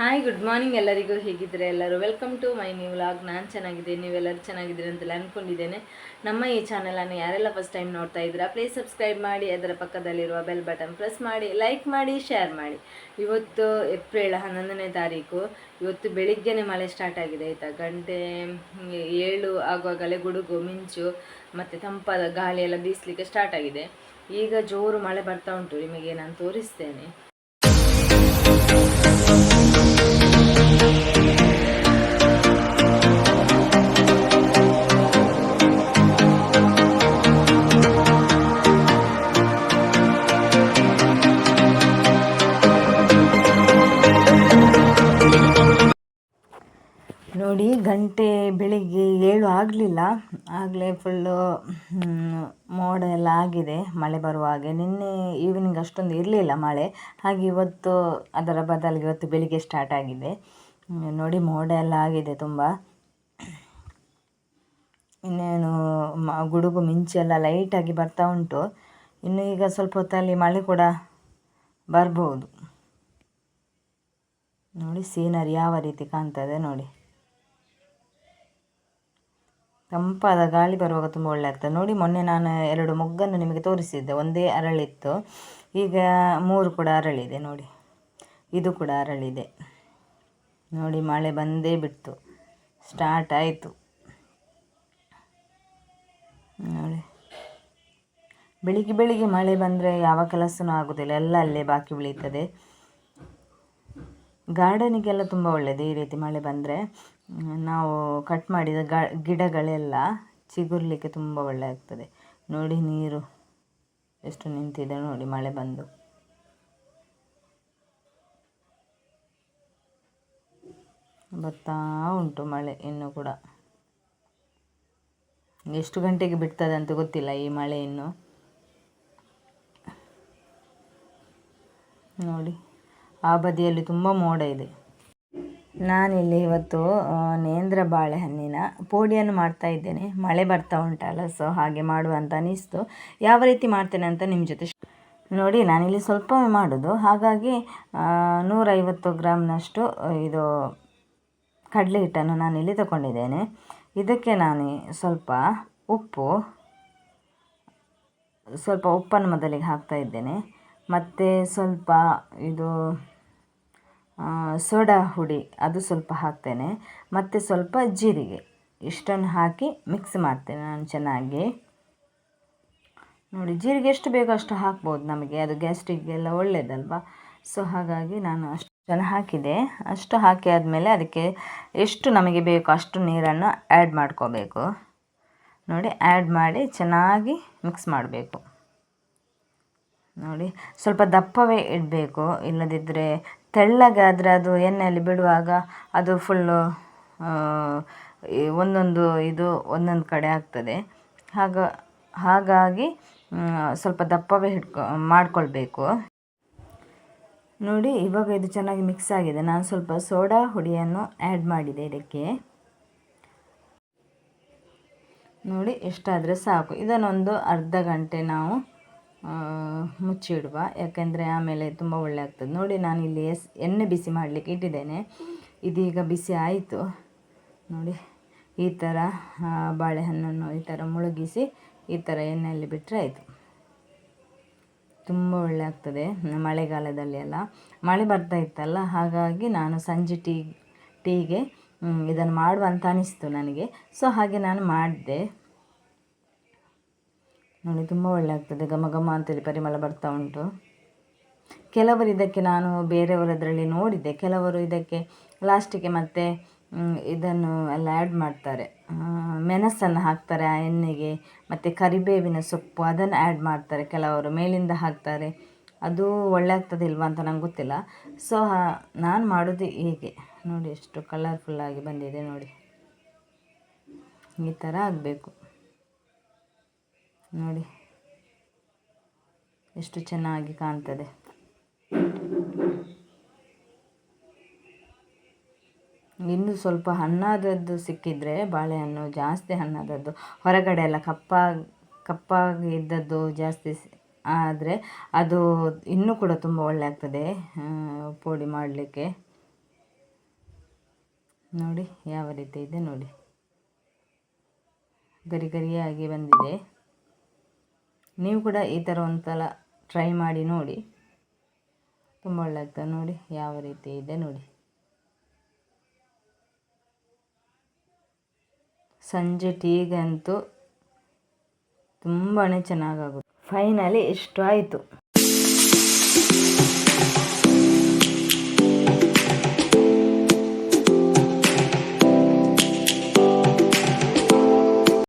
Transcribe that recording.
Hi good morning ಎಲ್ಲರಿಗೂ ಹೇಗಿದ್ದರೆ ಎಲ್ಲರೂ? Welcome to my new vlog ನಾನು ಚೆನ್ನಾಗಿದೆ ನೀವೆಲ್ಲರೂ ಚೆನ್ನಾಗಿದ್ದೀರಿ ಅಂತೆಲ್ಲ ಅಂದ್ಕೊಂಡಿದ್ದೇನೆ ನಮ್ಮ ಈ ಚಾನಲನ್ನು ಯಾರೆಲ್ಲ ಫಸ್ಟ್ ಟೈಮ್ ನೋಡ್ತಾ ಇದ್ದೀರಾ ಪ್ಲೀಸ್ ಸಬ್ಸ್ಕ್ರೈಬ್ ಮಾಡಿ, ಅದರ ಪಕ್ಕದಲ್ಲಿರುವ ಬೆಲ್ ಬಟನ್ ಪ್ರೆಸ್ ಮಾಡಿ ಲೈಕ್ ಮಾಡಿ ಶೇರ್ ಮಾಡಿ. ಇವತ್ತು ಏಪ್ರಿಲ್ ಹನ್ನೊಂದನೇ ತಾರೀಕು. ಇವತ್ತು ಬೆಳಿಗ್ಗೆನೆ ಮಳೆ ಸ್ಟಾರ್ಟ್ ಆಗಿದೆ, ಆಯಿತಾ? ಗಂಟೆ ಏಳು ಆಗುವಾಗಲೇ ಗುಡುಗು, ಮಿಂಚು, ಮತ್ತು ತಂಪಾದ ಗಾಳಿ ಎಲ್ಲ ಬೀಸಲಿಕ್ಕೆ ಸ್ಟಾರ್ಟ್ ಆಗಿದೆ. ಈಗ ಜೋರು ಮಳೆ ಬರ್ತಾ ಉಂಟು ನಿಮಗೆ ನಾನು ತೋರಿಸ್ತೇನೆ. ನೋಡಿ ಗಂಟೆ ಬೆಳಿಗ್ಗೆ ಏಳು ಆಗಲಿಲ್ಲ. ಆಗಲೇ ಫುಲ್ಲು ಮೋಡ ಎಲ್ಲ ಆಗಿದೆ. ಮಳೆ ಬರುವ ಹಾಗೆ. ನಿನ್ನೆ ಈವ್ನಿಂಗ್ ಅಷ್ಟೊಂದು ಇರಲಿಲ್ಲ ಮಳೆ. ಹಾಗೆ ಇವತ್ತು ಅದರ ಬದಲಿಗೆ ಇವತ್ತು ಬೆಳಿಗ್ಗೆ ಸ್ಟಾರ್ಟ್ ಆಗಿದೆ. ನೋಡಿ ಮೋಡ ಎಲ್ಲ ಆಗಿದೆ ತುಂಬ. ಇನ್ನೇನು, ಮ, ಗುಡುಗು ಮಿಂಚೆಲ್ಲ ಲೈಟಾಗಿ ಬರ್ತಾ ಉಂಟು. ಇನ್ನು ಈಗ ಸ್ವಲ್ಪ ಹೊತ್ತಲ್ಲಿ ಮಳೆ ಕೂಡ ಬರ್ಬೋದು. ನೋಡಿ ಸೀನರಿ ಯಾವ ರೀತಿ ಕಾಣ್ತದೆ ನೋಡಿ. ತಂಪಾದ ಗಾಳಿ ಬರುವಾಗ ತುಂಬ ಒಳ್ಳೆ ಆಗ್ತದೆ ನೋಡಿ, ಮೊನ್ನೆ ನಾನು ಎರಡು ಮೊಗ್ಗನ್ನು ನಿಮಗೆ ತೋರಿಸಿದ್ದೆ. ಒಂದೇ ಅರಳಿತ್ತು. ಈಗ ಮೂರು ಕೂಡ ಅರಳಿದೆ, ನೋಡಿ. ಇದು ಕೂಡ ಅರಳಿದೆ. ನೋಡಿ, ಮಳೆ ಬಂದೇ ಬಿಡ್ತು. ಸ್ಟಾರ್ಟ್ ಆಯಿತು. ನೋಡಿ. ಬೆಳಿಗ್ಗೆ ಬೆಳಿಗ್ಗೆ ಮಳೆ ಬಂದರೆ ಯಾವ ಕೆಲಸನೂ ಆಗೋದಿಲ್ಲ. ಎಲ್ಲ ಅಲ್ಲೇ ಬಾಕಿ ಬೆಳೀತದೆ ಗಾರ್ಡನಿಗೆಲ್ಲ ತುಂಬ ಒಳ್ಳೆಯದು ಈ ರೀತಿ ಮಳೆ ಬಂದರೆ. ನಾವು ಕಟ್ ಮಾಡಿದ ಗ, ಗಿಡಗಳೆಲ್ಲ ಚಿಗುರ್ಲಿಕ್ಕೆ ತುಂಬ ಒಳ್ಳೆ ಆಗ್ತದೆ ನೋಡಿ ನೀರು ಎಷ್ಟು ನಿಂತಿದೆ ನೋಡಿ ಮಳೆ ಬಂದು. ಬರ್ತಾ ಉಂಟು ಮಳೆ ಇನ್ನೂ ಕೂಡ. ಎಷ್ಟು ಗಂಟೆಗೆ ಬಿಡ್ತದೆ ಅಂತ ಗೊತ್ತಿಲ್ಲ ಈ ಮಳೆ ಇನ್ನು. ನೋಡಿ, ಆ ಬದಿಯಲ್ಲಿ ತುಂಬ ಮೋಡ ಇದೆ. ನಾನಿಲ್ಲಿ ಇವತ್ತು ನೇಂದ್ರ ಬಾಳೆಹಣ್ಣಿನ ಪೋಡಿಯನ್ನು ಮಾಡ್ತಾ ಇದ್ದೇನೆ. ಮಳೆ ಬರ್ತಾ ಉಂಟಲ್ಲ, ಸೊ ಹಾಗೆ ಮಾಡುವ ಅಂತ ಅನಿಸ್ತು. ಯಾವ ರೀತಿ ಮಾಡ್ತೇನೆ ಅಂತ ನಿಮ್ಮ ಜೊತೆ ನೋಡಿ, ನಾನಿಲ್ಲಿ ಸ್ವಲ್ಪ ಮಾಡೋದು. ಹಾಗಾಗಿ ನೂರೈವತ್ತು ಗ್ರಾಮ್ನಷ್ಟು ಇದು ಕಡಲೆ ಹಿಟ್ಟನ್ನು ನಾನಿಲ್ಲಿ ತಗೊಂಡಿದ್ದೇನೆ. ಇದಕ್ಕೆ ನಾನು ಸ್ವಲ್ಪ ಉಪ್ಪು, ಸ್ವಲ್ಪ ಉಪ್ಪನ್ನು ಮೊದಲಿಗೆ ಹಾಕ್ತಾ ಇದ್ದೇನೆ. ಮತ್ತು ಸ್ವಲ್ಪ ಇದು ಸೋಡಾ ಹುಡಿ, ಅದು ಸ್ವಲ್ಪ ಹಾಕ್ತೇನೆ. ಮತ್ತು ಸ್ವಲ್ಪ ಜೀರಿಗೆ, ಇಷ್ಟನ್ನು ಹಾಕಿ ಮಿಕ್ಸ್ ಮಾಡ್ತೇನೆ ನಾನು ಚೆನ್ನಾಗಿ. ನೋಡಿ, ಜೀರಿಗೆ ಎಷ್ಟು ಬೇಕೋ ಅಷ್ಟು ಹಾಕ್ಬೋದು ನಮಗೆ. ಅದು ಗ್ಯಾಸ್ಟ್ರಿಕ್ಗೆಲ್ಲ ಒಳ್ಳೆಯದಲ್ವಾ ಸೊ ಹಾಗಾಗಿ ನಾನು ಅಷ್ಟು ಜನ ಹಾಕಿದೆ. ಅಷ್ಟು ಹಾಕಿ ಆದಮೇಲೆ ಅದಕ್ಕೆ ಎಷ್ಟು ನಮಗೆ ಬೇಕೋ ಅಷ್ಟು ನೀರನ್ನು ಆ್ಯಡ್ ಮಾಡ್ಕೋಬೇಕು. ನೋಡಿ ಆ್ಯಡ್ ಮಾಡಿ ಚೆನ್ನಾಗಿ ಮಿಕ್ಸ್ ಮಾಡಬೇಕು. ನೋಡಿ, ಸ್ವಲ್ಪ ದಪ್ಪವೇ ಇಡಬೇಕು. ಇಲ್ಲದಿದ್ದರೆ ತೆಳ್ಳಗಾದರೆ ಅದು ಎಣ್ಣೆಯಲ್ಲಿ ಬಿಡುವಾಗ ಅದು ಫುಲ್ಲು ಒಂದೊಂದು ಇದು ಒಂದೊಂದು ಕಡೆ ಆಗ್ತದೆ. ಹಾಗ, ಹಾಗಾಗಿ ಸ್ವಲ್ಪ ದಪ್ಪವೇ ಹಿಡ್ಕೊ, ಮಾಡಿಕೊಳ್ಬೇಕು. ನೋಡಿ, ಇವಾಗ ಇದು ಚೆನ್ನಾಗಿ ಮಿಕ್ಸ್ ಆಗಿದೆ. ನಾನು ಸ್ವಲ್ಪ ಸೋಡಾ ಹುಡಿಯನ್ನು ಆ್ಯಡ್ ಮಾಡಿದೆ ಇದಕ್ಕೆ. ನೋಡಿ, ಎಷ್ಟಾದರೆ ಸಾಕು. ಇದನ್ನೊಂದು ಅರ್ಧ ಗಂಟೆ ನಾವು ಮುಚ್ಚಿಡುವ ಯಾಕೆಂದರೆ ಆಮೇಲೆ ತುಂಬ ಒಳ್ಳೆ ಆಗ್ತದೆ. ನೋಡಿ ನಾನು ಇಲ್ಲಿ ಎಸ್, ಎಣ್ಣೆ ಬಿಸಿ ಮಾಡಲಿಕ್ಕೆ ಇಟ್ಟಿದ್ದೇನೆ. ಇದೀಗ ಬಿಸಿ ಆಯಿತು. ನೋಡಿ, ಈ ಥರ ಬಾಳೆಹಣ್ಣನ್ನು ಈ ಥರ ಮುಳುಗಿಸಿ ಈ ಥರ ಎಣ್ಣೆಯಲ್ಲಿ ಬಿಟ್ಟರೆ ಆಯಿತು. ತುಂಬ ಒಳ್ಳೆ ಆಗ್ತದೆ ಮಳೆಗಾಲದಲ್ಲಿ ಎಲ್ಲ. ಮಳೆ ಬರ್ತಾ ಇತ್ತಲ್ಲ, ಹಾಗಾಗಿ ನಾನು ಸಂಜೆ ಟೀ, ಟೀಗೆ ಇದನ್ನು ಮಾಡುವ ಅಂತ ಅನಿಸ್ತು ನನಗೆ. ಸೊ, ಹಾಗೆ ನಾನು ಮಾಡಿದೆ. ನೋಡಿ, ತುಂಬ ಒಳ್ಳೆ ಆಗ್ತದೆ ಘಮ ಘಮ ಅಂತೇಳಿ ಪರಿಮಳ ಬರ್ತಾ ಉಂಟು. ಕೆಲವರು ಇದಕ್ಕೆ ನಾನು ಬೇರೆಯವರದರಲ್ಲಿ ನೋಡಿದ್ದೆ. ಕೆಲವರು ಇದಕ್ಕೆ ಲಾಸ್ಟಿಗೆ ಮತ್ತೆ ಇದನ್ನು ಎಲ್ಲ ಆ್ಯಡ್ ಮಾಡ್ತಾರೆ. ಮೆಣಸನ್ನು ಹಾಕ್ತಾರೆ, ಆ ಎಣ್ಣೆಗೆ, ಮತ್ತು ಕರಿಬೇವಿನ ಸೊಪ್ಪು, ಅದನ್ನು ಆ್ಯಡ್ ಮಾಡ್ತಾರೆ ಕೆಲವರು. ಮೇಲಿಂದ ಹಾಕ್ತಾರೆ. ಅದು ಒಳ್ಳೆ ಆಗ್ತದಿಲ್ವಾ ಅಂತ ನಂಗೆ ಗೊತ್ತಿಲ್ಲ. ಸೊ ನಾನು ಮಾಡೋದು ಹೀಗೆ. ನೋಡಿ, ಎಷ್ಟು ಕಲರ್ಫುಲ್ಲಾಗಿ ಬಂದಿದೆ ನೋಡಿ. ಈ ಥರ ಆಗಬೇಕು. ನೋಡಿ. ಎಷ್ಟು ಚೆನ್ನಾಗಿ ಕಾಣ್ತದೆ. ಇನ್ನು ಸ್ವಲ್ಪ ಹಣ್ಣಾದದ್ದು ಸಿಕ್ಕಿದರೆ ಬಾಳೆಹಣ್ಣು, ಜಾಸ್ತಿ ಹಣ್ಣಾದದ್ದು. ಹೊರಗಡೆ ಎಲ್ಲ ಕಪ್ಪ, ಕಪ್ಪಾಗಿ ಇದ್ದದ್ದು ಜಾಸ್ತಿ ಆದರೆ ಅದು ಇನ್ನೂ ಕೂಡ ತುಂಬ ಒಳ್ಳೆ ಆಗ್ತದೆ ಪೋಡಿ ಮಾಡಲಿಕ್ಕೆ. ನೋಡಿ, ಯಾವ ರೀತಿ ಇದೆ ನೋಡಿ. ಗರಿ ಗರಿಯಾಗಿ ಬಂದಿದೆ. ನೀವು ಕೂಡ ಈ ಥರ ಒಂದ್ಸಲ ಟ್ರೈ ಮಾಡಿ ನೋಡಿ. ತುಂಬ ಒಳ್ಳೆ ನೋಡಿ, ಯಾವ ರೀತಿ ಇದೆ ನೋಡಿ. ಸಂಜೆ ಟೀಗಂತೂ ತುಂಬಾ ಚೆನ್ನಾಗಾಗುತ್ತೆ. ಫೈನಲಿ ಇಷ್ಟು ಆಯಿತು.